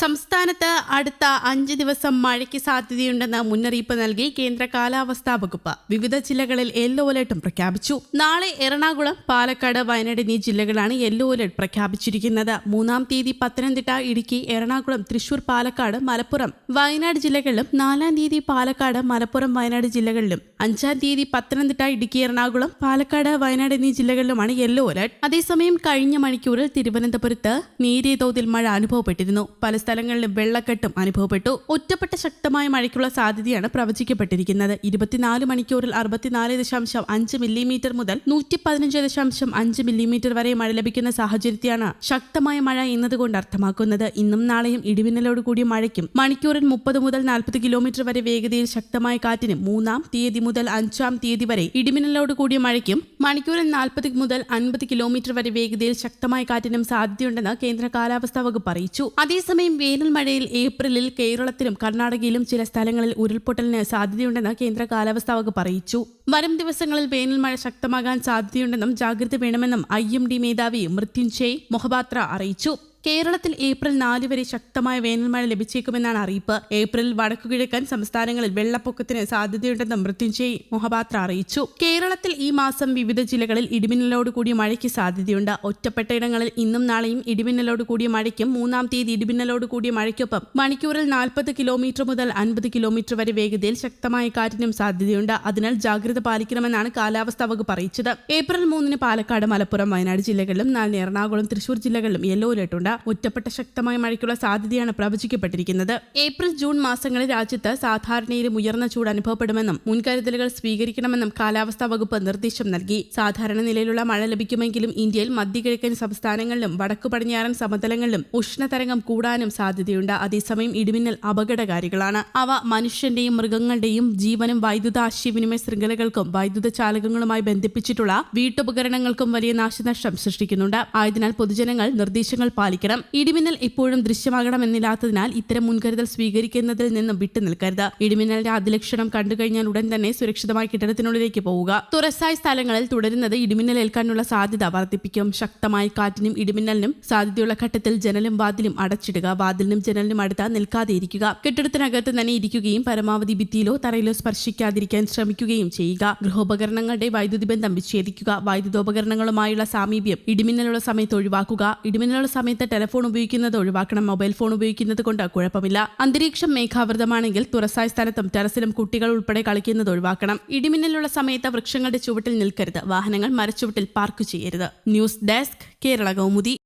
സംസ്ഥാനത്ത് അടുത്ത അഞ്ച് ദിവസം മഴയ്ക്ക് സാധ്യതയുണ്ടെന്ന് മുന്നറിയിപ്പ് നൽകി കേന്ദ്ര കാലാവസ്ഥാ വകുപ്പ്. വിവിധ ജില്ലകളിൽ യെല്ലോ അലർട്ടും പ്രഖ്യാപിച്ചു. നാളെ എറണാകുളം പാലക്കാട് വയനാട് എന്നീ ജില്ലകളാണ് യെല്ലോ അലർട്ട് പ്രഖ്യാപിച്ചിരിക്കുന്നത്. മൂന്നാം തീയതി പത്തനംതിട്ട ഇടുക്കി എറണാകുളം തൃശൂർ പാലക്കാട് മലപ്പുറം. വയനാട് ജില്ലകളിലും നാലാം തീയതി പാലക്കാട് മലപ്പുറം വയനാട് ജില്ലകളിലും അഞ്ചാം തീയതി പത്തനംതിട്ട ഇടുക്കി എറണാകുളം പാലക്കാട് വയനാട് എന്നീ ജില്ലകളിലുമാണ് യെല്ലോ അലർട്ട്. അതേസമയം കഴിഞ്ഞ മണിക്കൂറിൽ തിരുവനന്തപുരത്ത് നേരിയ തോതിൽ മഴ അനുഭവപ്പെട്ടിരുന്നു. പല സ്ഥലങ്ങളിലും വെള്ളക്കെട്ടും അനുഭവപ്പെട്ടു. ഒറ്റപ്പെട്ട ശക്തമായ മഴയ്ക്കുള്ള സാധ്യതയാണ് പ്രവചിക്കപ്പെട്ടിരിക്കുന്നത്. ഇരുപത്തിനാല് മണിക്കൂറിൽ അറുപത്തിനാല് ദശാംശം അഞ്ച് മില്ലിമീറ്റർ മുതൽ നൂറ്റി പതിനഞ്ച് ദശാംശം അഞ്ച് മില്ലിമീറ്റർ വരെ മഴ ലഭിക്കുന്ന സാഹചര്യത്തെയാണ് ശക്തമായ മഴ എന്നതുകൊണ്ട് അർത്ഥമാക്കുന്നത്. ഇന്നും നാളെയും ഇടിമിന്നലോട് കൂടിയ മഴയ്ക്കും മണിക്കൂറിൽ മുപ്പത് മുതൽ നാൽപ്പത് കിലോമീറ്റർ വരെ വേഗതയിൽ ശക്തമായ കാറ്റിനും മൂന്നാം തീയതി മുതൽ അഞ്ചാം തീയതി വരെ ഇടിമിന്നലോട് കൂടിയ മഴയ്ക്കും മണിക്കൂറിൽ നാൽപ്പത് മുതൽ അൻപത് കിലോമീറ്റർ വരെ വേഗതയിൽ ശക്തമായ കാറ്റിനും സാധ്യതയുണ്ടെന്ന് കേന്ദ്ര കാലാവസ്ഥാ വകുപ്പ് അറിയിച്ചു. അതേസമയം വേനൽ മഴയിൽ ഏപ്രിലിൽ കേരളത്തിലും കർണാടകയിലും ചില സ്ഥലങ്ങളിൽ ഉരുൾപൊട്ടലിന് സാധ്യതയുണ്ടെന്ന് കേന്ദ്ര കാലാവസ്ഥാ വകുപ്പ് അറിയിച്ചു. വരും ദിവസങ്ങളിൽ വേനൽ മഴ ശക്തമാകാൻ സാധ്യതയുണ്ടെന്നും ജാഗ്രത വേണമെന്നും ഐ എം ഡി മേധാവി മൃത്യുഞ്ജയ് മൊഹപാത്ര അറിയിച്ചു. കേരളത്തിൽ ഏപ്രിൽ നാല് വരെ ശക്തമായ വേനൽമഴ ലഭിച്ചേക്കുമെന്നാണ് അറിയിപ്പ്. ഏപ്രിൽ വടക്കുകിഴക്കൻ സംസ്ഥാനങ്ങളിൽ വെള്ളപ്പൊക്കത്തിന് സാധ്യതയുണ്ടെന്ന് മൃത്യുഞ്ജയ് മൊഹപാത്ര അറിയിച്ചു. കേരളത്തിൽ ഈ മാസം വിവിധ ജില്ലകളിൽ ഇടിമിന്നലോട് കൂടിയ മഴയ്ക്ക് സാധ്യതയുണ്ട്. ഒറ്റപ്പെട്ട ഇടങ്ങളിൽ ഇന്നും നാളെയും ഇടിമിന്നലോട് കൂടിയ മഴയ്ക്കും മൂന്നാം തീയതി ഇടിമിന്നലോട് കൂടിയ മഴയ്ക്കൊപ്പം മണിക്കൂറിൽ നാൽപ്പത് കിലോമീറ്റർ മുതൽ അൻപത് കിലോമീറ്റർ വരെ വേഗതയിൽ ശക്തമായ കാറ്റിനും സാധ്യതയുണ്ട്. അതിനാൽ ജാഗ്രത പാലിക്കണമെന്നാണ് കാലാവസ്ഥാ വകുപ്പ് അറിയിച്ചത്. ഏപ്രിൽ മൂന്നിന് പാലക്കാട് മലപ്പുറം വയനാട് ജില്ലകളിലും നാലിന് എറണാകുളം തൃശൂർ ജില്ലകളിലും യെല്ലോ അലർട്ട് ഉണ്ട് ഒറ്റപ്പെട്ട ശക്തമായ മഴയ്ക്കുള്ള സാധ്യതയാണ് പ്രവചിക്കപ്പെട്ടിരിക്കുന്നത്. ഏപ്രിൽ ജൂൺ മാസങ്ങളിൽ രാജ്യത്ത് സാധാരണയിലും ഉയർന്ന ചൂട് അനുഭവപ്പെടുമെന്നും മുൻകരുതലുകൾ സ്വീകരിക്കണമെന്നും കാലാവസ്ഥാ വകുപ്പ് നിർദ്ദേശം നൽകി. സാധാരണ നിലയിലുള്ള മഴ ലഭിക്കുമെങ്കിലും ഇന്ത്യയിൽ മധ്യകിഴക്കൻ സംസ്ഥാനങ്ങളിലും വടക്കു പടിഞ്ഞാറൻ സമതലങ്ങളിലും ഉഷ്ണതരംഗം കൂടാനും സാധ്യതയുണ്ട്. അതേസമയം ഇടിമിന്നൽ അപകടകാരികളാണ്. അവ മനുഷ്യന്റെയും മൃഗങ്ങളുടെയും ജീവനും വൈദ്യുത ആശയവിനിമയ ശൃംഖലകൾക്കും വൈദ്യുത ചാലകങ്ങളുമായി ബന്ധിപ്പിച്ചിട്ടുള്ള വീട്ടുപകരണങ്ങൾക്കും വലിയ നാശനഷ്ടം സൃഷ്ടിക്കുന്നുണ്ട്. ആയതിനാൽ പൊതുജനങ്ങൾ നിർദ്ദേശങ്ങൾ പാലിക്കണം ഇടിമിന്നൽ എപ്പോഴും ദൃശ്യമാകണമെന്നില്ലാത്തതിനാൽ ഇത്തരം മുൻകരുതൽ സ്വീകരിക്കുന്നതിൽ നിന്നും വിട്ടുനിൽക്കരുത് ഇടിമിന്നലിന്റെ അതിലക്ഷണം കണ്ടുകഴിഞ്ഞാൽ ഉടൻ തന്നെ സുരക്ഷിതമായ കെട്ടിടത്തിനുള്ളിലേക്ക് പോവുക. തുറസായ സ്ഥലങ്ങളിൽ തുടരുന്നത് ഇടിമിന്നൽ ഏൽക്കാനുള്ള സാധ്യത വർദ്ധിപ്പിക്കും. ശക്തമായ കാറ്റിനും ഇടിമിന്നലിനും സാധ്യതയുള്ള ഘട്ടത്തിൽ ജനലും വാതിലും അടച്ചിടുക. വാതിലിനും ജനലിനും അടുത്ത് നിൽക്കാതെ ഇരിക്കുക. കെട്ടിടത്തിനകത്ത് തന്നെ ഇരിക്കുകയും പരമാവധി ഭിത്തിയിലോ തറയിലോ സ്പർശിക്കാതിരിക്കാൻ ശ്രമിക്കുകയും ചെയ്യുക. ഗൃഹോപകരണങ്ങളുടെ വൈദ്യുതി ബന്ധം വിച്ഛേദിക്കുക. വൈദ്യുതോപകരണങ്ങളുമായുള്ള സാമീപ്യം ഇടിമിന്നലുള്ള സമയത്ത് ഒഴിവാക്കുക. ഇടിമിന്നലുള്ള സമയത്ത് ടെലിഫോൺ ഉപയോഗിക്കുന്നത് ഒഴിവാക്കണം മൊബൈൽ ഫോൺ ഉപയോഗിക്കുന്നത് കൊണ്ട് കുഴപ്പമില്ല. അന്തരീക്ഷം മേഘാവൃതമാണെങ്കിൽ തുറസായ സ്ഥലത്തും ടെറസിലും കുട്ടികൾ ഉൾപ്പെടെ കളിക്കുന്നത് ഒഴിവാക്കണം. ഇടിമിന്നലുള്ള സമയത്ത് വൃക്ഷങ്ങളുടെ ചുവട്ടിൽ നിൽക്കരുത്. വാഹനങ്ങൾ മരച്ചുവട്ടിൽ പാർക്ക് ചെയ്യരുത്. News desk Kerala Kaumudi.